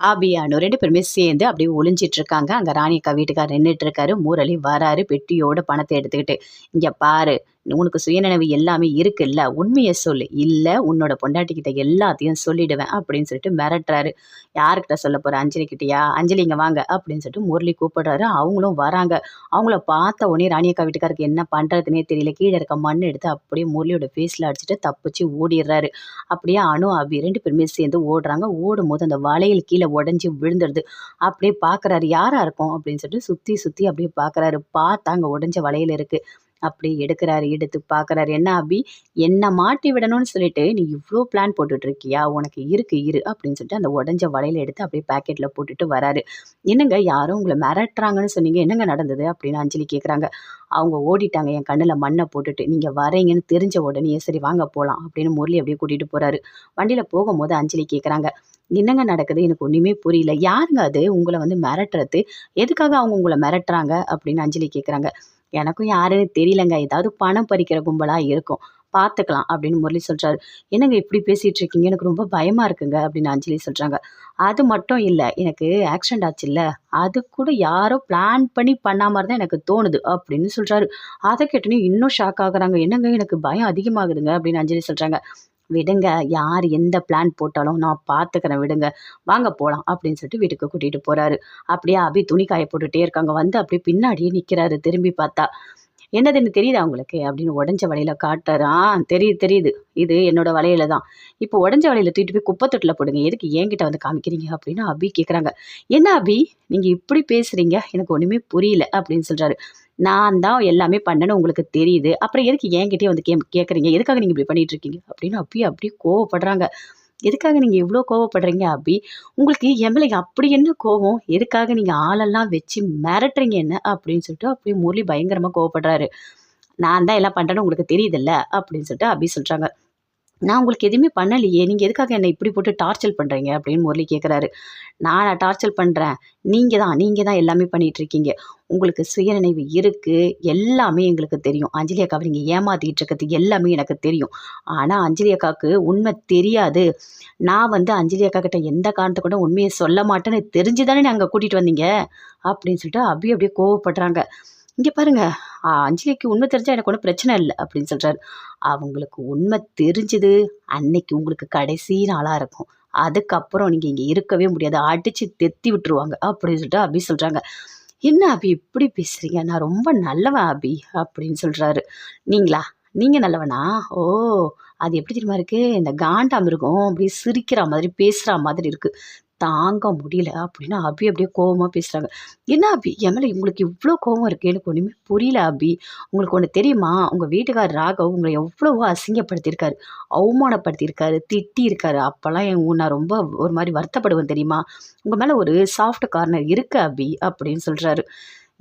ஆபியானு ரெண்டு பேருமே சேர்ந்து அப்படியே ஒளிஞ்சிட்டு இருக்காங்க அங்கே ராணி அக்கா வீட்டுக்கார் நின்றுட்டு இருக்காரு முரளி வராரு. பெட்டியோட பணத்தை எடுத்துக்கிட்டு இங்கே பாரு உனக்கு சுயநினைவு எல்லாமே இருக்குல்ல? உண்மையை சொல்லு. இல்லை உன்னோட பொண்டாட்டிக்கிட்ட எல்லாத்தையும் சொல்லிடுவேன் அப்படின்னு சொல்லிட்டு மிரட்டுறாரு. யாருக்கிட்ட சொல்ல போகிற அஞ்சலி கிட்டயா அஞ்சலி இங்கே வாங்க அப்படின்னு சொல்லிட்டு முரளி கூப்பிடுறாரு. அவங்களும் வராங்க. அவங்கள பார்த்த உடனே ராணியக்கா வீட்டுக்காருக்கு என்ன பண்ணுறதுனே தெரியல. கீழே இருக்க மண் எடுத்து அப்படியே முரளியோட ஃபேஸில் அடிச்சுட்டு தப்பிச்சு ஓடிடுறாரு. அப்படியே அணு அபி ரெண்டு பேருமே சேர்ந்து ஓடுறாங்க. ஓடும் போது அந்த வளையல் கீழே உடஞ்சி விழுந்துடுது. அப்படியே பார்க்குறாரு. யாராக இருக்கும்? அப்படின்னு சொல்லிட்டு சுற்றி சுற்றி அப்படியே பார்க்குறாரு. பார்த்தா அங்கே உடஞ்ச வளையல் இருக்குது அப்படியே எடுக்கிறாரு எடுத்து பார்க்குறாரு. என்ன அபி? என்ன மாட்டி விடணும்னு சொல்லிட்டு நீ இவ்வளோ பிளான் போட்டுட்ருக்கியா? உனக்கு இருக்கு இரு அப்படின்னு சொல்லிட்டு அந்த உடஞ்ச வலையில் எடுத்து அப்படியே பேக்கெட்டில் போட்டுட்டு வராரு. என்னங்க யாரும் உங்களை மிரட்டுறாங்கன்னு சொன்னீங்க? என்னங்க நடந்தது? அப்படின்னு அஞ்சலி கேட்குறாங்க அவங்க ஓடிட்டாங்க என் கண்ணில் மண்ணை போட்டுட்டு. நீங்கள் வரீங்கன்னு தெரிஞ்ச உடனே சரி வாங்க போகலாம் அப்படின்னு முரளி அப்படியே கூட்டிகிட்டு போகிறாரு வண்டியில் போகும்போது அஞ்சலி கேட்குறாங்க என்னங்க நடக்குது? எனக்கு ஒன்றுமே புரியல. யாருங்க அது? உங்களை வந்து மிரட்டுறது. எதுக்காக அவங்க உங்களை மிரட்டுறாங்க? அப்படின்னு அஞ்சலி கேட்குறாங்க எனக்கும் யாருன்னு தெரியலங்க. ஏதாவது பணம் பறிக்கிற கும்பலாக இருக்கும். பார்த்துக்கலாம் அப்படின்னு முரளி சொல்கிறாரு என்னங்க இப்படி பேசிகிட்டு இருக்கீங்க? எனக்கு ரொம்ப பயமாக இருக்குங்க அப்படின்னு அஞ்சலி சொல்கிறாங்க அது மட்டும் இல்லை எனக்கு ஆக்சிடென்ட் ஆச்சுல்ல. அது கூட யாரோ பிளான் பண்ணி பண்ணா மாதிரி தான் எனக்கு தோணுது அப்படின்னு சொல்கிறாரு அதை கேட்டோன்னே இன்னும் ஷாக் ஆகுறாங்க. என்னங்க எனக்கு பயம் அதிகமாகுதுங்க அப்படின்னு அஞ்சலி சொல்கிறாங்க விடுங்க. யார் எந்த பிளான் போட்டாலும் நான் பார்த்துக்கிறேன் விடுங்க. வாங்க போகலாம் அப்படின்னு சொல்லிட்டு வீட்டுக்கு கூட்டிகிட்டு போகிறாரு அப்படியே அபி துணி காய போட்டுகிட்டே இருக்காங்க. வந்து அப்படியே பின்னாடியே நிற்கிறாரு திரும்பி பார்த்தா என்னதுன்னு தெரியுதா உங்களுக்கு? அப்படின்னு உடஞ்ச வலையில காட்டுறா ஆ தெரியுது தெரியுது. இது என்னோட வலையில தான். இப்போ உடஞ்ச வலையில தூக்கிட்டு போய் குப்பை தொட்டில் போடுங்க. எதுக்கு என்கிட்ட வந்து காமிக்கிறீங்க? அப்படின்னு அபி கேட்குறாங்க என்ன அபி? நீங்கள் இப்படி பேசுகிறீங்க எனக்கு ஒன்றுமே புரியல. அப்படின்னு சொல்கிறாரு நான் தான் எல்லாமே பண்ணேன்னு உங்களுக்கு தெரியுது. அப்புறம் எதுக்கு என்கிட்டயே வந்து கே கேட்குறீங்க எதுக்காக நீங்கள் இப்படி பண்ணிகிட்டு இருக்கீங்க? அப்படின்னு அப்படியே அப்படியே கோவப்படுறாங்க. எதுக்காக நீங்கள் இவ்வளோ கோவப்படுறீங்க அப்படி உங்களுக்கு எம்எல்ஏ அப்படி என்ன கோவம்? எதுக்காக நீங்கள் ஆளெல்லாம் வச்சு மிரட்டுறீங்க என்ன? அப்படின்னு சொல்லிட்டு அப்படியே முரளி பயங்கரமாக கோவப்படுறாரு. நான் தான் எல்லாம் பண்ணுறேன்னு உங்களுக்கு தெரியுதுல்ல? அப்படின்னு சொல்லிட்டு அப்படி சொல்கிறாங்க நான் உங்களுக்கு எதுவுமே பண்ணலையே. நீங்கள் எதுக்காக என்னை இப்படி போட்டு டார்ச்சர் பண்ணுறீங்க அப்படின்னு முரளி கேட்குறாரு நான் டார்ச்சர் பண்ணுறேன் நீங்கள் தான் நீங்கள் தான் எல்லாமே பண்ணிகிட்ருக்கீங்க உங்களுக்கு சுயநினைவு இருக்குது எல்லாமே எங்களுக்கு தெரியும். அஞ்சலி அக்காவை நீங்கள் ஏமாத்திட்டு இருக்கிறது எல்லாமே எனக்கு தெரியும். ஆனால் அஞ்சலி அக்காவுக்கு உண்மை தெரியாது. நான் வந்து அஞ்சலி அக்கா கிட்ட எந்த காரணத்தை கூட உண்மையை சொல்ல மாட்டேன்னு தெரிஞ்சு தானே அங்கே கூட்டிகிட்டு வந்தீங்க? அப்படின்னு சொல்லிட்டு அப்படியே அப்படியே கோவப்படுறாங்க. இங்கே பாருங்கள் அஞ்சலிக்கு உண்மை தெரிஞ்சால் எனக்கு ஒன்றும் பிரச்சனை இல்லை அப்படின்னு சொல்கிறாரு அவங்களுக்கு உண்மை தெரிஞ்சுது. அன்னைக்கு உங்களுக்கு கடைசி நாளாக இருக்கும். அதுக்கப்புறம் நீங்கள் இங்கே இருக்கவே முடியாது. அடித்து தெத்தி விட்டுருவாங்க அப்படின்னு சொல்லிட்டு அப்படி சொல்கிறாங்க என்ன அபி இப்படி பேசுகிறீங்க நான் ரொம்ப நல்லவன் அபி அப்படின்னு சொல்கிறாரு நீங்களா? நீங்கள் நல்லவனா? ஓ அது எப்படி தெரியுமா இருக்குது இந்த காண்டாம் இருக்கும் அப்படியே சிரிக்கிற மாதிரி பேசுகிற மாதிரி இருக்குது தாங்க முடியல அப்படின்னு அபி அப்படியே கோபமாக பேசுகிறாங்க என்ன அபி? என் மேலே உங்களுக்கு இவ்வளோ கோபம் இருக்குது எனக்கு ஒன்றுமே புரியல அபி. உங்களுக்கு ஒன்று தெரியுமா? உங்கள் வீட்டுக்கார் ராகவ் உங்களை எவ்வளவோ அசிங்கப்படுத்தியிருக்காரு அவமானப்படுத்தியிருக்காரு திட்டியிருக்காரு. அப்போல்லாம் என் நான் ரொம்ப ஒரு மாதிரி வருத்தப்படுவேன் தெரியுமா? உங்கள் மேலே ஒரு சாஃப்ட் கார்னர் இருக்கு அபி அப்படின்னு சொல்கிறாரு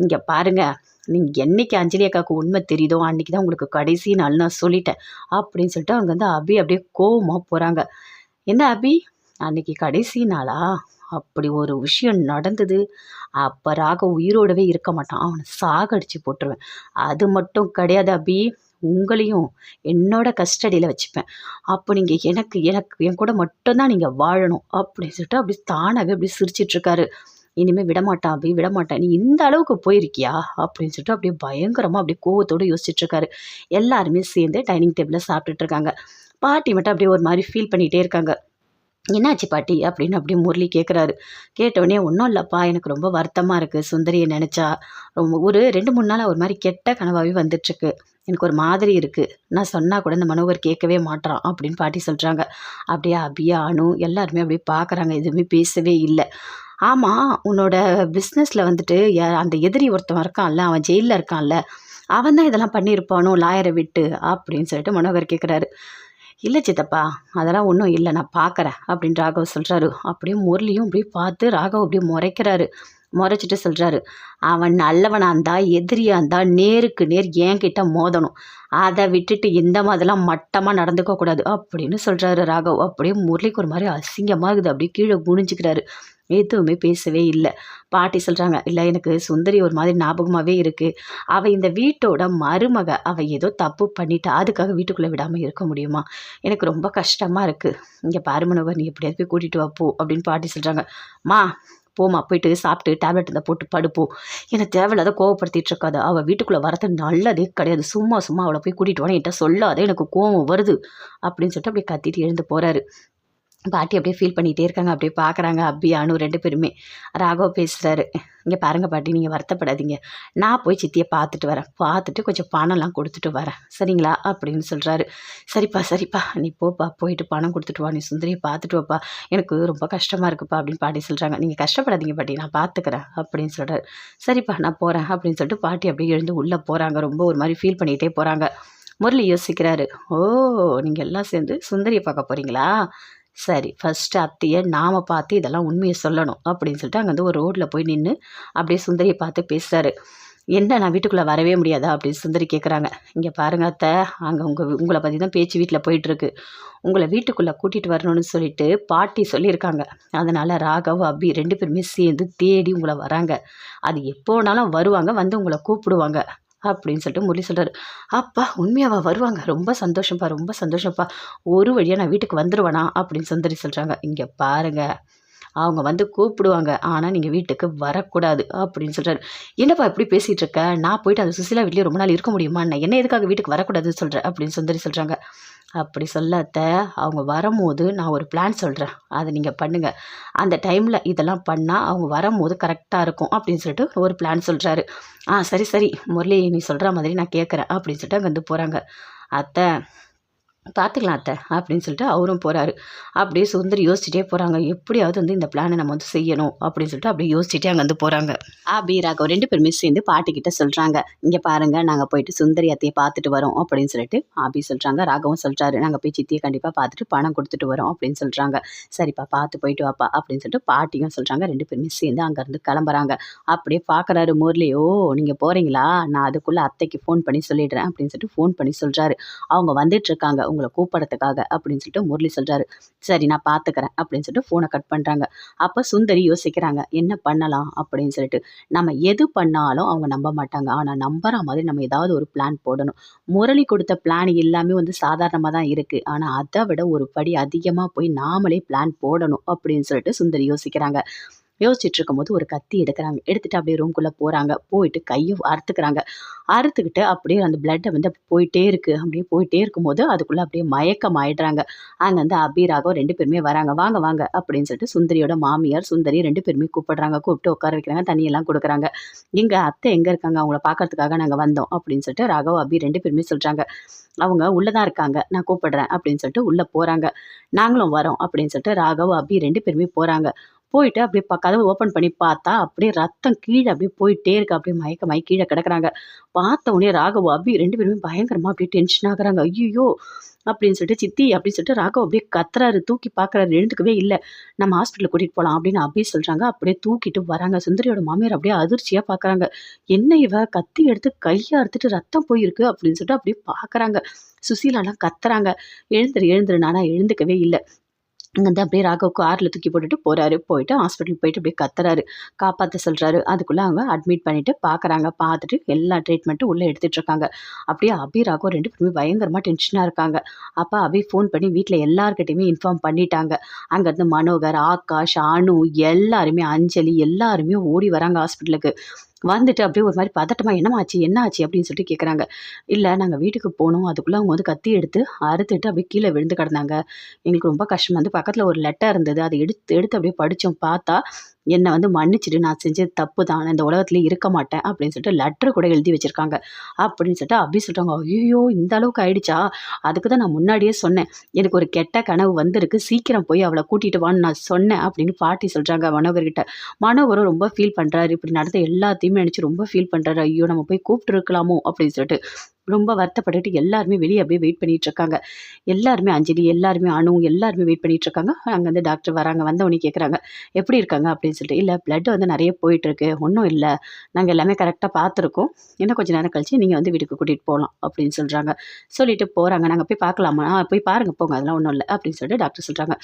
இங்கே பாருங்கள் நீங்கள் என்னைக்கு அஞ்சலி அக்காவுக்கு உண்மை தெரியுதோ அன்றைக்கி தான் உங்களுக்கு கடைசி நாள் நான் சொல்லிட்டேன் அப்படின்னு சொல்லிட்டு அவங்க வந்து அபி அப்படியே கோவமாக போகிறாங்க என்ன அபி? அன்னைக்கு கடைசி நாளா? அப்படி ஒரு விஷயம் நடந்தது. அப்போ ராக உயிரோடவே இருக்க மாட்டான். அவனை சாகடிச்சு போட்டுருவேன். அது மட்டும் கிடையாது அபி. உங்களையும் என்னோட கஸ்டடியில் வச்சுப்பேன். அப்போ நீங்கள் எனக்கு எனக்கு என் கூட மட்டும்தான் நீங்கள் வாழணும். அப்படின்னு சொல்லிட்டு அப்படி தானாகவே அப்படி சிரிச்சிட்ருக்காரு. இனிமேல் விடமாட்டான் அபி விடமாட்டேன். நீ இந்த அளவுக்கு போயிருக்கியா? அப்படின்னு சொல்லிட்டு அப்படியே பயங்கரமாக அப்படியே கோவத்தோடு யோசிச்சுட்ருக்காரு. எல்லாருமே சேர்ந்து டைனிங் டேபிளில் சாப்பிட்டுட்டு இருக்காங்க பாட்டி மட்டும் அப்படியே ஒரு மாதிரி ஃபீல் பண்ணிகிட்டே இருக்காங்க. என்னாச்சு பாட்டி? அப்படின்னு அப்படியே முரளி கேட்குறாரு கேட்டவுடனே ஒன்றும் இல்லைப்பா எனக்கு ரொம்ப வருத்தமாக இருக்குது சுந்தரியை நினச்சா ரொம்ப ஒரு ரெண்டு மூணு நாளாக ஒரு மாதிரி கெட்ட கனவாகவே வந்துட்டுருக்கு. எனக்கு ஒரு மாதிரி இருக்குது நான் சொன்னால் கூட இந்த மனோகர் கேட்கவே மாட்றான் அப்படின்னு பாட்டி சொல்கிறாங்க அப்படியே அபியா அனு எல்லாருமே அப்படியே பார்க்குறாங்க எதுவுமே பேசவே இல்லை. ஆமாம் உன்னோட பிஸ்னஸில் வந்துட்டு யா- அந்த எதிரி ஒருத்தன் இருக்கான்ல அவன் ஜெயிலில் இருக்கான்ல. அவன் தான் இதெல்லாம் பண்ணியிருப்பானோ லாயரை விட்டு அப்படின்னு சொல்லிட்டு மனோகர் கேட்குறாரு இல்லை சித்தப்பா அதெல்லாம் ஒன்றும் இல்லை நான் பார்க்குறேன் அப்படின்னு ராகவ் சொல்கிறாரு அப்படியே முரளியும் அப்படியே பார்த்து ராகவ் அப்படியே முறைக்கிறாரு. முறைச்சிட்டு சொல்கிறாரு அவன் நல்லவனாக இருந்தா எதிரியாக இருந்தா நேருக்கு நேர் என்கிட்ட மோதணும். அதை விட்டுட்டு இந்த மாதிரிலாம் மட்டமாக நடந்துக்க கூடாது அப்படின்னு சொல்கிறாரு ராகவ். அப்படியே முரளிக்கு ஒரு மாதிரி அசிங்கமாக இருக்குது அப்படியே கீழே குனிஞ்சிக்கிறாரு. எதுவுமே பேசவே இல்லை. பாட்டி சொல்கிறாங்க இல்லை எனக்கு சுந்தரி ஒரு மாதிரி ஞாபகமாகவே இருக்குது அவள் இந்த வீட்டோட மருமக. அவள் ஏதோ தப்பு பண்ணிட்டா அதுக்காக வீட்டுக்குள்ளே விடாமல் இருக்க முடியுமா? எனக்கு ரொம்ப கஷ்டமாக இருக்குது இங்கே பாருமனவர் நீ எப்படியாவது போய் கூட்டிகிட்டு வா போ அப்படின்னு பாட்டி சொல்கிறாங்க மா போமா போயிட்டு சாப்பிட்டு டேப்லெட் இருந்தால் போட்டு படுப்போம் என்னை தேவையில்லாத கோவப்படுத்திட்டு இருக்காது. அவள் வீட்டுக்குள்ளே வரது நல்லதே கிடையாது. சும்மா சும்மா அவளை போய் கூட்டிகிட்டு வானே என்கிட்ட சொல்லாத. எனக்கு கோவம் வருது அப்படின்னு சொல்லிட்டு அப்படியே கத்திட்டு எழுந்து போகிறாரு பாட்டி அப்படியே ஃபீல் பண்ணிகிட்டே இருக்காங்க. அப்படியே பார்க்குறாங்க அபி அனு ரெண்டு பேருமே. ராகவ் பேசுகிறாரு இங்கே பாருங்கள் பாட்டி நீங்கள் வருத்தப்படாதீங்க. நான் போய் சித்தியை பார்த்துட்டு வரேன். பார்த்துட்டு கொஞ்சம் பணம்லாம் கொடுத்துட்டு வரேன். சரிங்களா? அப்படின்னு சொல்கிறாரு சரிப்பா சரிப்பா. நீ போப்பா. போயிட்டு பணம் கொடுத்துட்டு வா. நீ சுந்தரியை பார்த்துட்டு வாப்பா. எனக்கு ரொம்ப கஷ்டமாக இருக்குப்பா அப்படின்னு பாட்டி சொல்கிறாங்க நீங்கள் கஷ்டப்படாதீங்க பாட்டி. நான் பார்த்துக்கிறேன் அப்படின்னு சொல்கிறாரு சரிப்பா நான் போகிறேன் அப்படின்னு சொல்லிட்டு பாட்டி அப்படியே எழுந்து உள்ளே போகிறாங்க ரொம்ப ஒரு மாதிரி ஃபீல் பண்ணிகிட்டே போகிறாங்க முரளி யோசிக்கிறாரு. ஓ நீங்கள் எல்லாம் சேர்ந்து சுந்தரியை பார்க்க போகிறீங்களா சரி ஃபஸ்ட்டு அத்தையை நாம் பார்த்து இதெல்லாம் உண்மையை சொல்லணும் அப்படின்னு சொல்லிட்டு அங்கே வந்து ஒரு ரோட்டில் போய் நின்று அப்படியே சுந்தரியை பார்த்து பேசுகிறாரு என்ன நான் வீட்டுக்குள்ளே வரவே முடியாதா? அப்படின்னு சுந்தரி கேட்குறாங்க இங்கே பாருங்க அத்தை அங்கே உங்கள் உங்களை பற்றி தான் பேச்சு வீட்டில் போயிட்டுருக்கு. உங்களை வீட்டுக்குள்ளே கூட்டிகிட்டு வரணும்னு சொல்லிட்டு பாட்டி சொல்லியிருக்காங்க. அதனால் ராகவ் அபி ரெண்டு பேருமே சேர்ந்து தேடி உங்களை வராங்க. அது எப்போனாலும் வருவாங்க வந்து உங்களை கூப்பிடுவாங்க. அப்படின்னு சொல்லிட்டு முரளி சொல்கிறாரு அப்பா உண்மையாவா? வருவாங்க. ரொம்ப சந்தோஷம்ப்பா ரொம்ப சந்தோஷம்ப்பா. ஒரு வழியாக நான் வீட்டுக்கு வந்துடுவேனா அப்படின்னு சுந்தரி சொல்கிறாங்க இங்கே பாருங்கள் அவங்க வந்து கூப்பிடுவாங்க ஆனால் நீங்கள் வீட்டுக்கு வரக்கூடாது அப்படின்னு சொல்கிறாரு என்னப்பா இப்படி பேசிகிட்டு இருக்க நான் போயிட்டு அந்த சுசிலா வீட்லேயே ரொம்ப நாள் இருக்க முடியுமா? நான் என்ன எதுக்காக வீட்டுக்கு வரக்கூடாதுன்னு சொல்கிறேன் அப்படின்னு சுந்தரி சொல்கிறாங்க அப்படி சொல்லாத அவங்க வரும்போது நான் ஒரு பிளான் சொல்கிறேன் அதை நீங்கள் பண்ணுங்கள் அந்த டைமில் இதெல்லாம் பண்ணால் அவங்க வரும்போது கரெக்டாக இருக்கும் அப்படின்னு சொல்லிட்டு ஒரு பிளான் சொல்கிறாரு ஆ சரி சரி முரளி நீ சொல்கிற மாதிரி நான் கேட்குறேன் அப்படின்னு சொல்லிட்டு அங்கே வந்து போகிறாங்க அத்தை பார்த்துக்கலாம் அத்தை அப்படின்னு சொல்லிட்டு அவரும் போகிறாரு அப்படியே சுந்தரி யோசிச்சுட்டே போகிறாங்க எப்படியாவது வந்து இந்த பிளானை நம்ம வந்து செய்யணும் அப்படின்னு சொல்லிட்டு அப்படியே யோசிச்சுட்டே அங்கே வந்து போகிறாங்க ஆபி ராகவ் ரெண்டு பேருமே சேர்ந்து பாட்டிக்கிட்ட சொல்கிறாங்க இங்கே பாருங்கள் நாங்கள் போயிட்டு சுந்தரி அத்தையை பார்த்துட்டு வரோம் அப்படின்னு சொல்லிட்டு ஆபி சொல்கிறாங்க ராகவும் சொல்கிறாரு நாங்கள் போய் சித்தியை கண்டிப்பாக பார்த்துட்டு பணம் கொடுத்துட்டு வரோம் அப்படின்னு சொல்கிறாங்க சரிப்பா பார்த்து போயிட்டு வாப்பா அப்படின்னு சொல்லிட்டு பாட்டியும் சொல்கிறாங்க ரெண்டு பேருமே சேர்ந்து அங்கேருந்து கிளம்புறாங்க. அப்படியே பார்க்குறாரு முரளி நீங்கள் போகிறீங்களா நான் அதுக்குள்ளே அத்தைக்கு ஃபோன் பண்ணி சொல்லிடுறேன் அப்படின்னு சொல்லிட்டு ஃபோன் பண்ணி சொல்கிறாரு அவங்க வந்துட்டுருக்காங்க உங்களை கூப்பிடறதுக்காக அப்படின்னு சொல்லிட்டு முரளி சொல்கிறாரு சரி நான் பார்த்துக்கிறேன் அப்படின்னு சொல்லிட்டு ஃபோனை கட் பண்ணுறாங்க அப்போ சுந்தரி யோசிக்கிறாங்க என்ன பண்ணலாம் அப்படின்னு சொல்லிட்டு. நம்ம எது பண்ணாலும் அவங்க நம்ப மாட்டாங்க. ஆனால் நம்புற மாதிரி நம்ம ஏதாவது ஒரு பிளான் போடணும். முரளி கொடுத்த பிளான் எல்லாமே வந்து சாதாரணமாக தான் இருக்குது ஆனால் அதை விட ஒரு படி அதிகமாக போய் நாமளே பிளான் போடணும் அப்படின்னு சொல்லிட்டு சுந்தரி யோசிக்கிறாங்க. யோசிச்சுட்டு இருக்கும்போது ஒரு கத்தி எடுக்கிறாங்க. எடுத்துட்டு அப்படியே ரூம்குள்ளே போகிறாங்க போயிட்டு கையை அறுத்துக்கிறாங்க. அறுத்துக்கிட்டு அப்படியே அந்த பிளட்டை வந்து அப்படி போயிட்டே இருக்குது அப்படியே போயிட்டே இருக்கும்போது அதுக்குள்ளே அப்படியே மயக்கம் ஆயிடுறாங்க. அங்கே வந்து அபிராகம் ரெண்டு பேருமே வராங்க. வாங்க வாங்க அப்படின்னு சொல்லிட்டு சுந்தரியோட மாமியார் சுந்தரி ரெண்டு பேருமே கூப்பிடுறாங்க. கூப்பிட்டு உட்கார வைக்கிறாங்க. தண்ணியெல்லாம் கொடுக்குறாங்க. இங்கே அத்தை எங்கே இருக்காங்க? அவங்கள பார்க்கறதுக்காக நாங்கள் வந்தோம் அப்படின்னு சொல்லிட்டு ராகவ் அபி ரெண்டு பேருமே சொல்கிறாங்க அவங்க உள்ளே தான் இருக்காங்க. நான் கூப்பிடுறேன் அப்படின்னு சொல்லிட்டு உள்ளே போகிறாங்க நாங்களும் வரோம் அப்படின்னு சொல்லிட்டு ராகவ் அபி ரெண்டு பேருமே போகிறாங்க போயிட்டு அப்படியே ப கதவை ஓப்பன் பண்ணி பார்த்தா அப்படியே ரத்தம் கீழே அப்படியே போயிட்டே இருக்கு. அப்படியே மயக்க மயக்க கீழே கிடக்குறாங்க. பார்த்த உடனே ராகவ் அபி ரெண்டு பேருமே பயங்கரமாக அப்படியே டென்ஷன் ஆகுறாங்க. ஐயோ அப்படின்னு சொல்லிட்டு சித்தி அப்படின்னு சொல்லிட்டு ராகவ் அப்படியே கத்துறாரு. தூக்கி பார்க்குறாரு. எழுந்துக்கவே இல்லை. நம்ம ஹாஸ்பிட்டல் கூட்டிகிட்டு போகலாம் அப்படின்னு அப்படியே சொல்கிறாங்க அப்படியே தூக்கிட்டு வராங்க. சுந்தரியோட மாமியார் அப்படியே அதிர்ச்சியாக பார்க்குறாங்க. என்ன இவ? கத்தி எடுத்து கையாக அறுத்துட்டு ரத்தம் போயிருக்கு அப்படின்னு சொல்லிட்டு அப்படியே பார்க்குறாங்க. சுசீலாலாம் கத்துறாங்க. எழுந்துரு எழுந்துரு. நானா எழுந்துக்கவே இல்லை. அங்கேருந்து அப்படியே ராகவ் காரில் தூக்கி போட்டுட்டு போகிறாரு போயிட்டு ஹாஸ்பிட்டல் போயிட்டு அப்படியே கத்துறாரு. காப்பாற்ற சொல்கிறாரு அதுக்குள்ளே அவங்க அட்மிட் பண்ணிவிட்டு பார்க்குறாங்க பார்த்துட்டு எல்லா ட்ரீட்மெண்ட்டும் உள்ளே எடுத்துகிட்டு இருக்காங்க. அப்படியே அபி ராகவ் ரெண்டு பேருமே பயங்கரமாக டென்ஷனாக இருக்காங்க. அப்போ அபி ஃபோன் பண்ணி வீட்டில் எல்லாருக்கிட்டையுமே இன்ஃபார்ம் பண்ணிட்டாங்க. அங்கேருந்து மனோகர் ஆகாஷ் அனு எல்லாருமே அஞ்சலி எல்லாருமே ஓடி வராங்க ஹாஸ்பிட்டலுக்கு வந்துட்டு அப்படியே ஒரு மாதிரி பதட்டமாக என்னம்மா ஆச்சு என்ன ஆச்சு அப்படின்னு சொல்லிட்டு கேட்குறாங்க இல்லை நாங்கள் வீட்டுக்கு போனோம். அதுக்குள்ளே அவங்க வந்து கத்தி எடுத்து அறுத்துட்டு அப்படியே கீழே விழுந்து கிடந்தாங்க. எங்களுக்கு ரொம்ப கஷ்டமாக வந்து பக்கத்தில் ஒரு லெட்டர் இருந்தது. அதை எடுத்து எடுத்து அப்படியே படித்தோம் பார்த்தா என்னை வந்து மன்னிச்சிடு. நான் செஞ்சது தப்பு தான். நான் இந்த உலகத்துல இருக்க மாட்டேன் அப்படின்னு சொல்லிட்டு லெட்டர் கூட எழுதி வச்சுருக்காங்க. அப்படின்னு சொல்லிட்டு அப்படி சொல்கிறாங்க ஐயோ இந்த அளவுக்கு ஆயிடுச்சா? அதுக்கு தான் நான் முன்னாடியே சொன்னேன். எனக்கு ஒரு கெட்ட கனவு வந்திருக்கு. சீக்கிரம் போய் அவளை கூட்டிகிட்டு வான்னு நான் சொன்னேன் அப்படின்னு பாட்டி சொல்கிறாங்க மனோகர்கிட்ட. மனோகரும் ரொம்ப ஃபீல் பண்ணுறாரு இப்படி நடந்த எல்லாத்தையும் நினச்சி ரொம்ப ஃபீல் பண்ணுறாரு ஐயோ நம்ம போய் கூப்பிட்டு இருக்கலாமோ? அப்படின்னு சொல்லிட்டு ரொம்ப வருத்தப்பட்டுட்டு எல்லாருமே வெளியே அப்படியே வெயிட் பண்ணிட்டு இருக்காங்க. எல்லாருமே அஞ்சலி எல்லாருமே அணு எல்லாருமே வெயிட் பண்ணிட்டு இருக்காங்க. அங்கேருந்து டாக்டர் வராங்க. வந்தவொடனே கேட்குறாங்க எப்படி இருக்காங்க? அப்படின்னு சொல்லிட்டு இல்லை பிளட் வந்து நிறைய போயிட்டுருக்கு ஒன்றும் இல்லை. நாங்கள் எல்லாமே கரெக்டாக பார்த்துருக்கோம். இன்னும் கொஞ்சம் நேரம் கழிச்சு நீங்கள் வந்து வீட்டுக்கு கூட்டிகிட்டு போகலாம் அப்படின்னு சொல்கிறாங்க சொல்லிட்டு போகிறாங்க நாங்கள் போய் பார்க்கலாமா? "ஆ, போய் பாருங்க. போங்க. அதெல்லாம் ஒன்றும் இல்லை. அப்படின்னு சொல்லிட்டு டாக்டர் சொல்கிறாங்க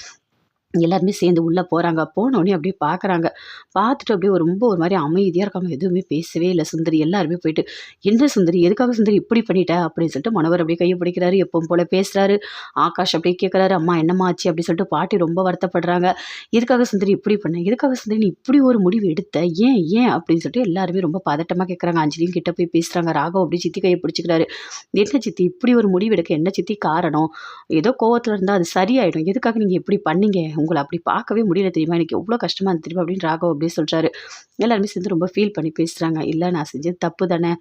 எல்லாருமே சேர்ந்து உள்ளே போகிறாங்க போனோடனே அப்படியே பார்க்குறாங்க பார்த்துட்டு அப்படியே ஒரு ரொம்ப ஒரு மாதிரி அமைதியாக இருக்காங்க. எதுவுமே பேசவே இல்லை. சுந்தரி எல்லாருமே போயிட்டு என்ன சுந்தரி? எதுக்காக சுந்தரி இப்படி பண்ணிட்ட? அப்படின்னு சொல்லிட்டு மனவர் அப்படியே கையை பிடிக்கிறாரு. எப்பவும் போல் பேசுகிறாரு ஆகாஷ் அப்படியே கேட்குறாரு அம்மா என்னம்மா ஆச்சு? அப்படின்னு சொல்லிட்டு பாட்டி ரொம்ப வருத்தப்படுறாங்க. எதுக்காக சுந்தரி இப்படி பண்ண? எதுக்காக சுந்தரி நீ இப்படி ஒரு முடிவு எடுத்த? ஏன் ஏன்? அப்படின்னு சொல்லிட்டு எல்லாருமே ரொம்ப பதட்டமாக கேட்குறாங்க அஞ்சலியும் கிட்ட போய் பேசுகிறாங்க ராகவ் அப்படியே சித்தி கையை பிடிச்சிக்கிறாரு. என்ன சித்தி? இப்படி ஒரு முடிவு எடுக்க என்ன சித்தி காரணம்? ஏதோ கோவத்தில் இருந்தால் அது சரியாயிடும். எதுக்காக நீங்கள் இப்படி பண்ணீங்க? உங்களை அப்படி பார்க்கவே முடியல தெரியுமா? எனக்கு எவ்வளோ கஷ்டமாக இருந்தது தெரியுமா? அப்படின்னு ராகவ் அப்படியே சொல்கிறாரு எல்லாருமே சேர்ந்து ரொம்ப ஃபீல் பண்ணி பேசுகிறாங்க இல்லை நான் செஞ்சது தப்பு தானே.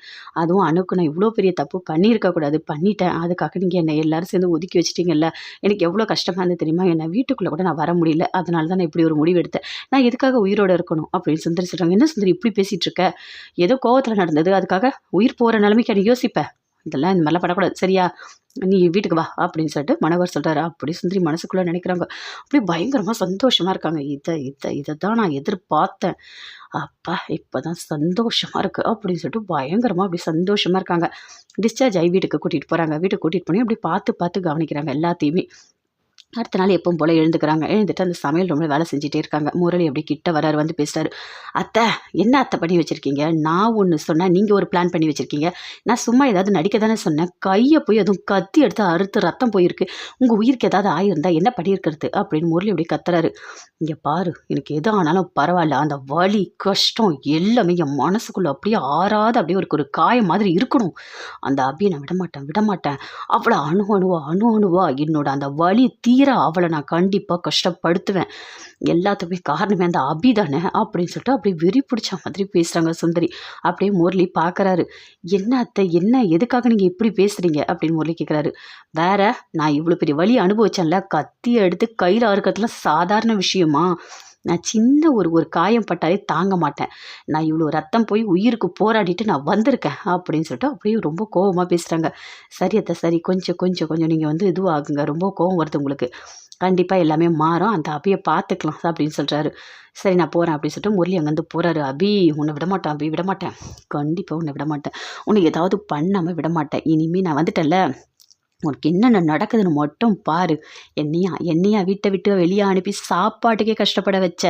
அதுவும் அணுக்கு நான் இவ்வளோ பெரிய தப்பு பண்ணியிருக்கக்கூடாது பண்ணிட்டேன். அதுக்காக நீங்கள் என்னை எல்லாரும் சேர்ந்து ஒதுக்கி வச்சிட்டிங்கல்ல. எனக்கு எவ்வளோ கஷ்டமாக இருந்தது தெரியுமா? என்னை வீட்டுக்குள்ளே கூட நான் வர முடியல. அதனால தான் நான் இப்படி ஒரு முடிவு எடுத்தேன். நான் எதுக்காக உயிரோடு இருக்கணும்? அப்படின்னு சுந்தரி சொல்கிறாங்க என்ன சுந்தரி இப்படி பேசிகிட்டு இருக்க? ஏதோ கோவத்தில் நடந்தது. அதுக்காக உயிர் போகிற நிலைமைக்கு நீ யோசிப்பேன் இதெல்லாம் இந்த மாதிரிலாம் பண்ணக்கூடாது. சரியா? நீ வீட்டுக்கு வா அப்படின்னு சொல்லிட்டு மனவர் சொல்கிறாரு அப்படி சுந்தரி மனசுக்குள்ளே நினைக்கிறாங்க. அப்படியே பயங்கரமாக சந்தோஷமாக இருக்காங்க. இதை இதை இதை தான் நான் எதிர்பார்த்தேன். அப்பா இப்போ தான் சந்தோஷமாக இருக்குது அப்படின்னு சொல்லிட்டு பயங்கரமாக அப்படி சந்தோஷமாக இருக்காங்க. டிஸ்சார்ஜ் ஆகி வீட்டுக்கு கூட்டிகிட்டு போகிறாங்க வீட்டுக்கு கூட்டிகிட்டு போனி அப்படி பார்த்து பார்த்து கவனிக்கிறாங்க எல்லாத்தையுமே. அடுத்த நாள் எப்பவும் போல் எழுந்துக்கிறாங்க. எழுந்துட்டு அந்த சமையல் ரூமில் வேலை செஞ்சுட்டே இருக்காங்க. முரளி அப்படி கிட்ட வராரு வந்து பேசுகிறாரு அத்தை என்ன அத்தை பண்ணி வச்சுருக்கீங்க? நான் ஒன்று சொன்னேன் நீங்கள் ஒரு பிளான் பண்ணி வச்சுருக்கீங்க. நான் சும்மா ஏதாவது நடிக்க தானே சொன்னேன். கையை போய் அதுவும் கத்தி எடுத்து அறுத்து ரத்தம் போயிருக்கு. உங்கள் உயிருக்கு ஏதாவது ஆயிருந்தா என்ன பண்ணியிருக்கிறது? அப்படின்னு முரளி அப்படி கத்துறாரு. இங்கே பாரு எனக்கு எது ஆனாலும் பரவாயில்ல. அந்த வலி கஷ்டம் எல்லாமே என் மனசுக்குள்ளே அப்படியே ஆறாத அப்படியே ஒரு ஒரு காயம் மாதிரி இருக்கணும். அந்த அபியை நான் விடமாட்டேன் விடமாட்டேன். அவ்வளோ அணு அணுவா அணு அணுவா என்னோட அந்த வலி தீ தீர அவளை நான் கண்டிப்பாக கஷ்டப்படுத்துவேன். எல்லாத்துக்குமே காரணமே அந்த அபி தானே அப்படின்னு சொல்லிட்டு அப்படியே வெறி பிடிச்ச மாதிரி பேசுகிறாங்க சுந்தரி. அப்படியே முரளி பார்க்குறாரு என்ன அத்தை என்ன? எதுக்காக நீங்கள் இப்படி பேசுகிறீங்க அப்படின்னு முரளி கேட்குறாரு வேற நான் இவ்வளோ பெரிய வழி அனுபவிச்சேன்ல கத்தி எடுத்து கையில் அறுக்கிறதுலாம் சாதாரண விஷயமா? நான் சின்ன ஒரு ஒரு காயம் பட்டாலே தாங்க மாட்டேன். நான் இவ்வளோ ரத்தம் போய் உயிருக்கு போராடிட்டு நான் வந்திருக்கேன் அப்படின்னு சொல்லிட்டு அப்படியே ரொம்ப கோவமாக பேசுகிறாங்க சரி அத்தை சரி கொஞ்சம் கொஞ்சம் கொஞ்சம் நீங்கள் வந்து இதுவாகுங்க. ரொம்ப கோவம் வருது உங்களுக்கு. கண்டிப்பாக எல்லாமே மாறும். அந்த அபியை பார்த்துக்கலாம் அப்படின்னு சொல்கிறாரு சரி நான் போகிறேன் அப்படின்னு சொல்லிட்டு முரளி அங்கேருந்து போகிறாரு அபி உன்னை விடமாட்டேன் அபி விட மாட்டேன் கண்டிப்பாக உன்னை விடமாட்டேன். உன்னை ஏதாவது பண்ணாமல் விடமாட்டேன். இனிமேல் நான் வந்துட்டேன்ல. உனக்கு என்னென்ன நடக்குதுன்னு மட்டும் பாரு. என்னையா என்னையா வீட்டை விட்டு வெளியே அனுப்பி சாப்பாட்டுக்கே கஷ்டப்பட வச்ச.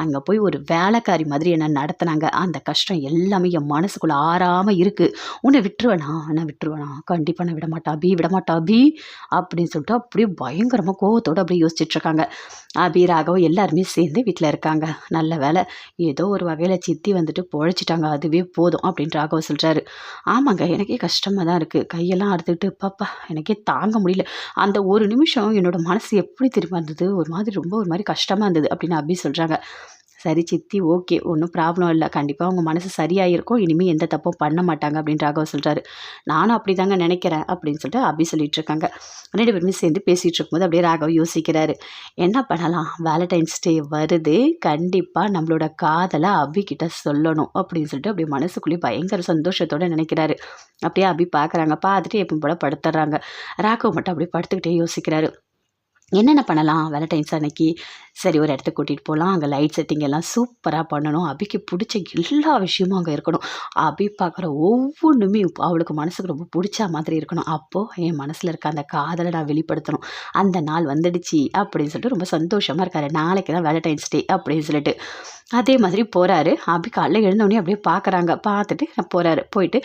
அங்கே போய் ஒரு வேலைக்காரி மாதிரி என்ன நடத்துனாங்க. அந்த கஷ்டம் எல்லாமே என் மனசுக்குள்ளே ஆறாமல் இருக்குது உன்னை விட்டுருவேனா? நான் விட்டுருவேனா? கண்டிப்பாக நான் விட மாட்டா அபி விட மாட்டா அபி? அப்படின்னு சொல்லிட்டு அப்படியே பயங்கரமாக கோவத்தோடு அப்படியே யோசிச்சுட்ருக்காங்க அபி ராகவ் எல்லாருமே சேர்ந்து வீட்டில் இருக்காங்க. நல்ல வேலை ஏதோ ஒரு வகையில் சித்தி வந்துட்டு பொழைச்சிட்டாங்க. அதுவே போதும் அப்படின்னு ராகவ் சொல்கிறாரு ஆமாங்க எனக்கே கஷ்டமாக தான் இருக்குது கையெல்லாம் அறுத்துக்கிட்டு பாப்பா எனக்கே தாங்க முடியல. அந்த ஒரு நிமிஷம் என்னோட மனசு எப்படி திரும்ப இருந்தது? ஒரு மாதிரி ரொம்ப ஒரு மாதிரி கஷ்டமாக இருந்தது அப்படின்னு அப்படி சொல்கிறாங்க சரி சித்தி ஓகே. ஒன்றும் ப்ராப்ளம் இல்லை. கண்டிப்பாக உங்கள் மனசு சரியாயிருக்கும் இனிமேல் எந்த தப்பும் பண்ண மாட்டாங்க அப்படின்னு ராகவ் சொல்கிறாரு நானும் அப்படி தாங்க நினைக்கிறேன் அப்படின்னு சொல்லிட்டு அபி சொல்லிட்டு இருக்காங்க. ரெண்டு பேருமே சேர்ந்து பேசிகிட்டு இருக்கும்போது அப்படியே ராகவ் யோசிக்கிறாரு. என்ன பண்ணலாம்? வேலண்டைன்ஸ் டே வருது. கண்டிப்பாக நம்மளோட காதலை அபி சொல்லணும் அப்படின்னு சொல்லிட்டு அப்படியே மனசுக்குள்ளேயே பயங்கர சந்தோஷத்தோடு நினைக்கிறாரு. அப்படியே அபி பார்க்குறாங்க பார்த்துட்டு எப்பவும் போல் படுத்துடுறாங்க ராகவ் மட்டும் அப்படியே படுத்துக்கிட்டே யோசிக்கிறாரு. என்னென்ன பண்ணலாம்? வேலண்டைன்ஸ் அன்னைக்கு சரி ஒரு இடத்துக்கு கூட்டிகிட்டு போகலாம் அங்கே லைட் செட்டிங் எல்லாம் சூப்பராக பண்ணணும். அபிக்கு பிடிச்ச எல்லா விஷயமும் அங்கே இருக்கணும். அபி பார்க்குற ஒவ்வொன்றுமே அவளுக்கு மனசுக்கு ரொம்ப பிடிச்ச மாதிரி இருக்கணும். அப்போது என் மனசில் இருக்க அந்த காதலை நான் வெளிப்படுத்தணும். அந்த நாள் வந்துடுச்சு அப்படின்னு சொல்லிட்டு ரொம்ப சந்தோஷமாக இருக்காரு. நாளைக்கு தான் வேலண்டைன்ஸ் டே அப்படின்னு சொல்லிட்டு. அதே மாதிரி போகிறாரு அபி காலைல எழுந்தோடனே அப்படியே பார்க்குறாங்க. பார்த்துட்டு போகிறாரு போயிட்டு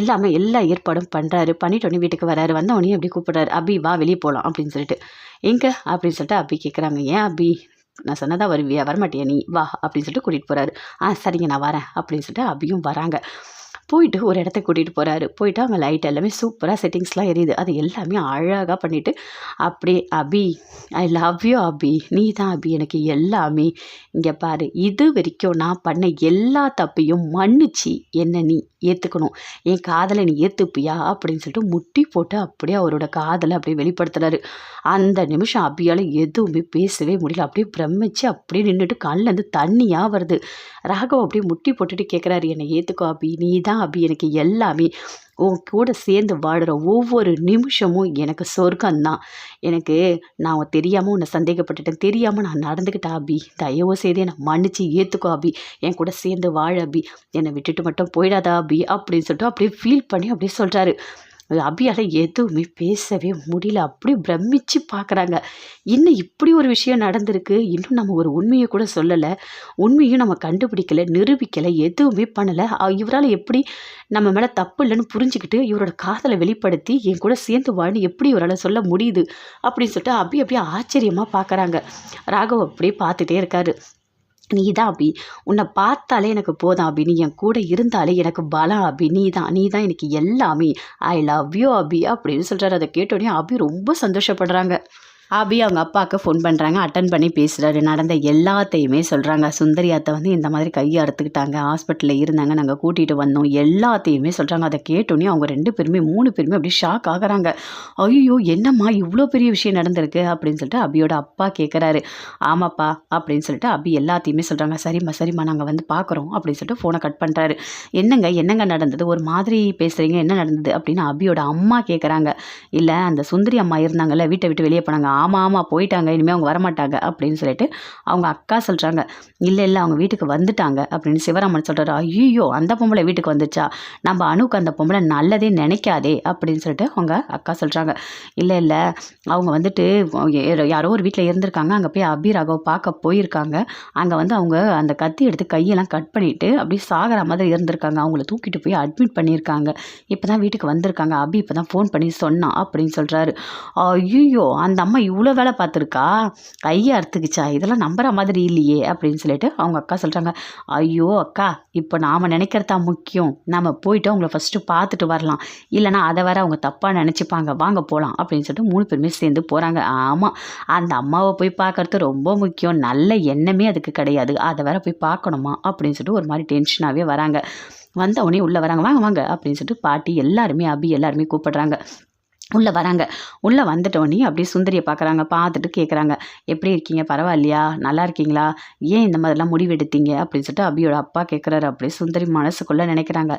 எல்லாமே எல்லா ஏற்பாடும் பண்ணுறாரு பண்ணிட்டோடனே வீட்டுக்கு வராரு. வந்தோடனே அப்படியே கூப்பிட்றாரு. அபி வா வெளியே போகலாம் அப்படின்னு சொல்லிட்டு. எங்கே? அப்படின்னு சொல்லிட்டு அபி கேட்குறாங்க ஏன் அபி? நான் சொன்னதா வருவியா? வரமாட்டியா நீ? வா அப்படின்னு சொல்லிட்டு கூட்டிகிட்டு போகிறாரு ஆ சரிங்க நான் வரேன் அப்படின்னு சொல்லிட்டு அபியும் வராங்க. போயிட்டு ஒரு இடத்த கூட்டிகிட்டு போகிறாரு போயிட்டு அங்கே லைட் எல்லாமே சூப்பராக செட்டிங்ஸ்லாம் எரியுது. அது எல்லாமே அழகாக பண்ணிவிட்டு அப்படியே அபி ஐ லவ் யூ அபி. நீ தான் அபி. எனக்கு எல்லாமே இங்கே பாரு. இது வரைக்கும் நான் பண்ண எல்லா தப்பையும் மன்னிச்சு என்ன நீ ஏற்றுக்கணும் என் காதலை நீ ஏற்றுப்பியா அப்படின்னு சொல்லிட்டு முட்டி போட்டு அப்படியே அவரோட காதலை அப்படியே வெளிப்படுத்துறாரு. அந்த நிமிஷம் அபியால் எதுவுமே பேசவே முடியல. அப்படியே பிரமிச்சு அப்படியே நின்றுட்டு கண்ணிலேருந்து தண்ணியாக வருது. ராகவ் அப்படியே முட்டி போட்டுட்டு கேட்குறாரு என்னை ஏற்றுக்கோ அபி. நீ தான் அபி எனக்கு எல்லாமே உன் கூட சேர்ந்து வாடுற ஒவ்வொரு நிமிஷமும் எனக்கு சொர்க்கம்தான். எனக்கு நான் தெரியாமல் உன்னை சந்தேகப்பட்டுட்டேன். தெரியாமல் நான் நடந்துக்கிட்டேன் அபி. தயவு செய்து என்னை மன்னிச்சு ஏற்றுக்கோ அபி. என் கூட சேர்ந்து வாழ அபி. என்னை விட்டுட்டு மட்டும் போயிடாதா அபி அப்படின்னு சொல்லிட்டு அப்படியே ஃபீல் பண்ணி அப்படியே சொல்கிறாரு அபியால் எதுவுமே பேசவே முடியல. அப்படியே பிரமிச்சு பார்க்குறாங்க இன்னும் இப்படி ஒரு விஷயம் நடந்திருக்கு. இன்னும் நம்ம ஒரு உண்மையை கூட சொல்லலை. உண்மையும் நம்ம கண்டுபிடிக்கலை நிரூபிக்கலை எதுவுமே பண்ணலை. இவரால் எப்படி நம்ம மேலே தப்பு இல்லைன்னு புரிஞ்சுக்கிட்டு இவரோட காதலை வெளிப்படுத்தி என் கூட சேர்ந்து வாழ்னு எப்படி இவரால் சொல்ல முடியுது? அப்படின்னு சொல்லிட்டு அபி அப்படியே ஆச்சரியமாக பார்க்குறாங்க ராகவ் அப்படியே பார்த்துட்டே இருக்காரு. நீ தான் அபி. உன்னை பார்த்தாலே எனக்கு போதும் அபி. நீ என் கூட இருந்தாலே எனக்கு பலம் அபி. நீ தான் நீ தான் எனக்கு எல்லாமே. ஐ லவ் யூ அபி அப்படின்னு சொல்கிறாரு அதை கேட்டோடனே அபி ரொம்ப சந்தோஷப்படுறாங்க. அபி அவங்க அப்பாவுக்கு ஃபோன் பண்ணுறாங்க அட்டன் பண்ணி பேசுகிறாரு நடந்த எல்லாத்தையுமே சொல்கிறாங்க சுந்தரி அத்தை வந்து இந்த மாதிரி கையை அறுத்துக்கிட்டாங்க. ஹாஸ்பிட்டலில் இருந்தாங்க. நாங்கள் கூட்டிகிட்டு வந்தோம். எல்லாத்தையுமே சொல்கிறாங்க அதை கேட்டோன்னே அவங்க ரெண்டு பேருமே மூணு பேருமே அப்படியே ஷாக் ஆகுறாங்க. ஐயோ என்னம்மா? இவ்வளோ பெரிய விஷயம் நடந்திருக்கு? அப்படின்னு சொல்லிட்டு அபியோட அப்பா கேட்குறாரு ஆமாப்பா அப்படின்னு சொல்லிட்டு அபி எல்லாத்தையுமே சொல்கிறாங்க சரிம்மா சரிம்மா. நாங்கள் வந்து பார்க்குறோம் அப்படின்னு சொல்லிட்டு ஃபோனை கட் பண்ணுறாரு என்னங்க? என்னங்க நடந்தது? ஒரு மாதிரி பேசுகிறீங்க என்ன நடந்தது? அப்படின்னு அபியோட அம்மா கேட்குறாங்க இல்லை அந்த சுந்தரி அம்மா இருந்தாங்கல்ல வீட்டை விட்டு வெளியே போனாங்க. ஆமாம் ஆமாம் போயிட்டாங்க இனிமேல் அவங்க வரமாட்டாங்க அப்படின்னு சொல்லிட்டு அவங்க அக்கா சொல்கிறாங்க இல்லை இல்லை அவங்க வீட்டுக்கு வந்துட்டாங்க அப்படின்னு சிவராமன் சொல்கிறாரு ஐயோ அந்த பொம்பளை வீட்டுக்கு வந்துச்சா நம்ம அணுக்கு அந்த பொம்பளை நல்லதே நினைக்காதே அப்படின்னு சொல்லிட்டு அவங்க அக்கா சொல்கிறாங்க இல்லை இல்லை அவங்க வந்துட்டு யாரோ ஒரு வீட்டில் இருந்திருக்காங்க. அங்கே போய் அபிராகவ் பார்க்க போயிருக்காங்க. அங்கே வந்து அவங்க அந்த கத்தி எடுத்து கையெல்லாம் கட் பண்ணிவிட்டு அப்படியே சாகிற மாதிரி இருந்திருக்காங்க. அவங்கள தூக்கிட்டு போய் அட்மிட் பண்ணியிருக்காங்க. இப்போ தான் வீட்டுக்கு வந்திருக்காங்க. அபி இப்போ தான் ஃபோன் பண்ணி சொன்னான் அப்படின்னு சொல்கிறாரு ஐயோ அந்த அம்மா இவ்வளோ வேலை பார்த்துருக்கா? கையை அறுத்துக்குச்சா? இதெல்லாம் நம்புற மாதிரி இல்லையே அப்படின்னு சொல்லிட்டு அவங்க அக்கா சொல்கிறாங்க ஐயோ அக்கா இப்போ நாம் நினைக்கிறதா முக்கியம். நம்ம போயிட்டு அவங்கள ஃபஸ்ட்டு பார்த்துட்டு வரலாம். இல்லைனா அதை வேற அவங்க தப்பாக நினச்சிப்பாங்க. வாங்க போகலாம் அப்படின்னு சொல்லிட்டு மூணு பேருமே சேர்ந்து போகிறாங்க ஆமாம் அந்த அம்மாவை போய் பார்க்குறது ரொம்ப முக்கியம். நல்ல எண்ணமே அதுக்கு கிடையாது. அதை வேற போய் பார்க்கணுமா? அப்படின்னு சொல்லிட்டு ஒரு மாதிரி டென்ஷனாகவே வராங்க. வந்த உடனே உள்ளே வராங்க. வாங்க வாங்க அப்படின்னு சொல்லிட்டு பாட்டி எல்லாருமே அபி எல்லாருமே கூப்பிடுறாங்க. உள்ளே வராங்க. உள்ளே வந்துட்டோன்னே அப்படியே சுந்தரியை பார்க்குறாங்க. பார்த்துட்டு கேட்குறாங்க எப்படி இருக்கீங்க? பரவாயில்லையா? நல்லா இருக்கீங்களா? ஏன் இந்த மாதிரிலாம் முடிவு எடுத்தீங்க அப்படின்னு சொல்லிட்டு அபியோட அப்பா கேட்குறாரு அப்படியே சுந்தரி மனசுக்குள்ளே நினைக்கிறாங்க.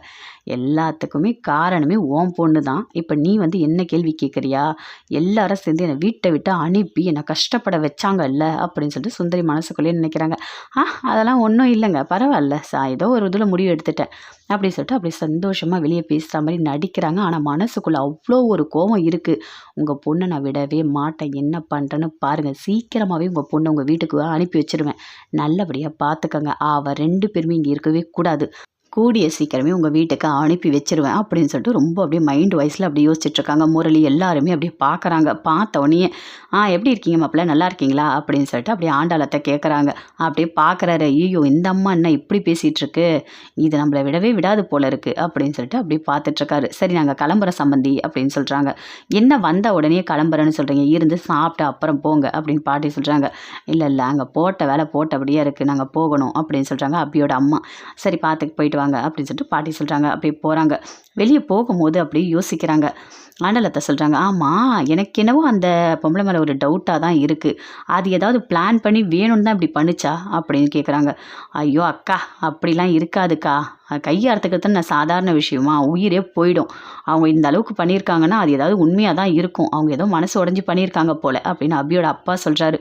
எல்லாத்துக்குமே காரணமே ஓம் பொண்ணு தான் இப்போ நீ வந்து என்ன கேள்வி கேட்குறியா எல்லாரும் சேர்ந்து என்னை வீட்டை விட்டு அனுப்பி என்னை கஷ்டப்பட வச்சாங்கல்ல? அப்படின்னு சொல்லிட்டு சுந்தரி மனசுக்குள்ளேயே நினைக்கிறாங்க. ஆ அதெல்லாம் ஒன்றும் இல்லைங்க. பரவாயில்ல. சா ஏதோ ஒரு இதில் முடிவு எடுத்துட்டேன். அப்படி சொல்லிட்டு அப்படி சந்தோஷமாக வெளியே பேசுகிற மாதிரி நடிக்கிறாங்க. ஆனால் மனசுக்குள்ளே அவ்வளோ ஒரு கோவம் இருக்குது உங்கள் பொண்ணை நான் விடவே மாட்டேன். என்ன பண்ணுறேன்னு பாருங்கள் சீக்கிரமாகவே உங்கள் பொண்ணை உங்கள் வீட்டுக்கு அனுப்பி வச்சுருவேன். நல்லபடியாக பார்த்துக்கங்க அவள் ரெண்டு பேருமே இங்கே இருக்கவே கூடாது. கூடிய சீக்கிரமே உங்கள் வீட்டுக்கு அனுப்பி வச்சிருவேன் அப்படின்னு சொல்லிட்டு ரொம்ப அப்படியே மைண்ட் வைஸில் அப்படி யோசிச்சுட்ருக்காங்க. முரளி எல்லாருமே அப்படியே பார்க்குறாங்க. பார்த்த உடனே ஆ எப்படி இருக்கீங்க மாப்பிள்ள? நல்லா இருக்கீங்களா? அப்படின்னு சொல்லிட்டு அப்படியே ஆண்டாளத்தை கேட்குறாங்க அப்படியே பார்க்குறாரு. ஐயோ இந்த அம்மா என்ன இப்படி பேசிகிட்டு இருக்கு இது நம்மளை விடவே விடாது போல இருக்குது அப்படின்னு சொல்லிட்டு அப்படியே பார்த்துட்ருக்காரு. சரி நாங்கள் கிளம்புற சம்பந்தி அப்படின்னு சொல்கிறாங்க என்ன வந்த உடனே கிளம்புறேன்னு சொல்கிறீங்க இருந்து சாப்பிட்டு அப்புறம் போங்க அப்படின்னு பாட்டி சொல்கிறாங்க இல்லை இல்லை அங்கே போட்ட வேலை போட்டபடியே இருக்குது நாங்கள் போகணும் அப்படின்னு சொல்கிறாங்க அப்பியோட அம்மா. சரி பார்த்துக்கு போயிட்டு வாங்க அப்படின்னு சொல்லிட்டு பாட்டி சொல்கிறாங்க அப்படியே போகிறாங்க வெளியே போகும்போது அப்படியே யோசிக்கிறாங்க. ஆண்டலத்தை சொல்கிறாங்க ஆமாம் எனக்கு என்னவோ அந்த பொம்பளை மேலே ஒரு டவுட்டாக தான் இருக்குது அது ஏதாவது பிளான் பண்ணி வேணும்னு தான் இப்படி பண்ணுச்சா? அப்படின்னு கேட்குறாங்க ஐயோ அக்கா அப்படிலாம் இருக்காதுக்கா. கையை அறுத்துக்கிறது நான் சாதாரண விஷயமா? உயிரே போயிடும். அவங்க இந்த அளவுக்கு பண்ணியிருக்காங்கன்னா அது ஏதாவது உண்மையாக தான் இருக்கும். அவங்க ஏதோ மனசு உடஞ்சி பண்ணியிருக்காங்க போல் அப்படின்னு அபியோட அப்பா சொல்கிறாரு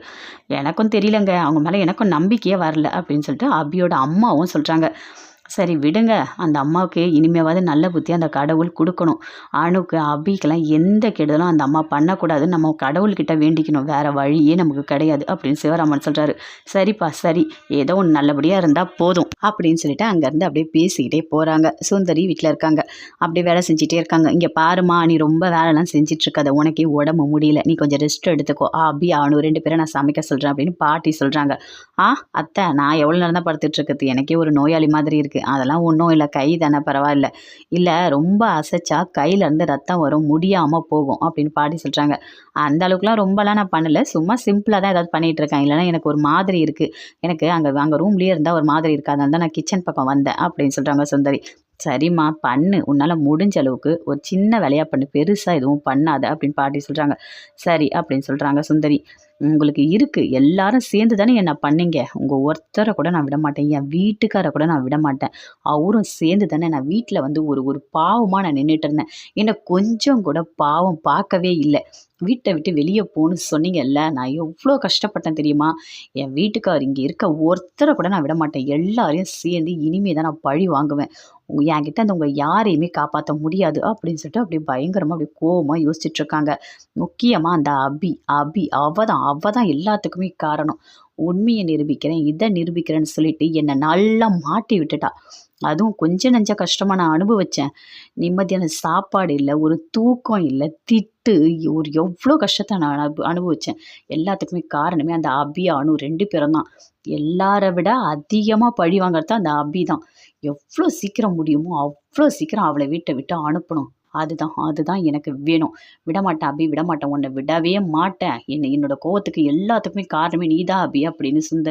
எனக்கும் தெரியலங்க. அவங்க மேலே எனக்கும் நம்பிக்கையே வரல அப்படின்னு சொல்லிட்டு அபியோட அம்மாவும் சொல்கிறாங்க சரி விடுங்க. அந்த அம்மாவுக்கு இனிமேவாவது நல்ல புத்தி அந்த கடவுள் கொடுக்கணும். அணுக்கு அபிக்கெல்லாம் எந்த கெடுதலும் அந்த அம்மா பண்ணக்கூடாதுன்னு நம்ம கடவுள்கிட்ட வேண்டிக்கணும். வேறு வழியே நமக்கு கிடையாது அப்படின்னு சிவராமன் சொல்கிறாரு சரிப்பா சரி. ஏதோ ஒன்று நல்லபடியாக இருந்தால் போதும் அப்படின்னு சொல்லிட்டு அங்கேருந்து அப்படியே பேசிக்கிட்டே போகிறாங்க சுந்தரி வீட்டில் இருக்காங்க. அப்படியே வேலை செஞ்சுட்டே இருக்காங்க. இங்கே பாருமா நீ ரொம்ப வேலைலாம் செஞ்சிட்ருக்காத. உனக்கே உடம்பு முடியல. நீ கொஞ்சம் ரெஸ்ட் எடுத்துக்கோ. அபி அணு ரெண்டு பேரும் நான் சமைக்க சொல்கிறேன் அப்படின்னு பாட்டி சொல்கிறாங்க ஆ அத்தை நான் எவ்வளோ நேரம் தான் படுத்துட்ருக்குது? எனக்கே ஒரு நோயாளி மாதிரி இருக்குது அதெல்லாம் ஒன்றும் இல்லை. கை தானே பரவாயில்ல. இல்லை ரொம்ப அசைச்சா கையிலேருந்து ரத்தம் வரும் முடியாமல் போகும் அப்படின்னு பாட்டி சொல்கிறாங்க அந்த அளவுக்குலாம் ரொம்பலாம் நான் பண்ணலை. சும்மா சிம்பிளாக தான் ஏதாவது பண்ணிகிட்டு இருக்கேன் இல்லைனா எனக்கு ஒரு மாதிரி இருக்குது எனக்கு அங்கே அங்கே ரூம்லேயே இருந்தால் ஒரு மாதிரி இருக்குது. அதனால தான் நான் கிச்சன் பக்கம் வந்தேன் அப்படின்னு சொல்கிறாங்க சுந்தரி. சரிம்மா பண்ணு. உன்னால் முடிஞ்ச அளவுக்கு ஒரு சின்ன வேலையாக பண்ணு. பெருசாக எதுவும் பண்ணாத அப்படின்னு பாட்டி சொல்கிறாங்க சரி அப்படின்னு சொல்கிறாங்க சுந்தரி. உங்களுக்கு இருக்கு. எல்லாரும் சேர்ந்து தானே என்ன பண்ணீங்க. உங்கள் ஒருத்தரை கூட நான் விட மாட்டேன் என் வீட்டுக்காரை கூட நான் விட மாட்டேன் அவரும் சேர்ந்து தானே நான் வீட்டில் வந்து ஒரு ஒரு பாவமாக நான் நின்றுட்டு இருந்தேன். என்னை கொஞ்சம் கூட பாவம் பார்க்கவே இல்லை. வீட்டை விட்டு வெளியே போகணும்னு சொன்னீங்கல்ல நான் எவ்வளோ கஷ்டப்பட்டேன் தெரியுமா? என் வீட்டுக்கார் இங்கே இருக்க ஒருத்தரை கூட நான் விட மாட்டேன் எல்லாரையும் சேர்ந்து இனிமே தான் நான் பழி வாங்குவேன். உங்க- என்கிட்ட அந்த உங்கள் யாரையுமே காப்பாற்ற முடியாது அப்படின்னு சொல்லிட்டு அப்படியே பயங்கரமாக அப்படியே கோபமாக யோசிச்சுட்ருக்காங்க. முக்கியமாக அந்த அபி அபி அவ தான் அவ தான் எல்லாத்துக்குமே காரணம். உண்மையை நிரூபிக்கிறேன் இதை நிரூபிக்கிறேன்னு சொல்லிட்டு என்னை நல்லா மாட்டி விட்டுட்டா. அதுவும் கொஞ்சம் நஞ்ச கஷ்டமாக நான் அனுபவித்தேன் நிம்மதியான சாப்பாடு இல்லை ஒரு தூக்கம் இல்லை திட்டு ஒரு எவ்வளோ கஷ்டத்தை நான் அனு அனுபவித்தேன் எல்லாத்துக்குமே காரணமே அந்த அபி அணு ரெண்டு பேரும் தான். எல்லாரை விட அதிகமாக பழி வாங்குறது அந்த அபி தான். எவ்வளோ சீக்கிரம் முடியுமோ அவ்வளோ சீக்கிரம் அவளை வீட்டை விட்டு அனுப்பணும். அதுதான் அதுதான் எனக்கு வேணும். விடமாட்டேன் அபி விடமாட்டேன். உன்னை விடவே மாட்டேன். என்னை என்னோட கோவத்துக்கு எல்லாத்துக்குமே காரணமே நீதான் அபி அப்படின்னு சுந்தர்.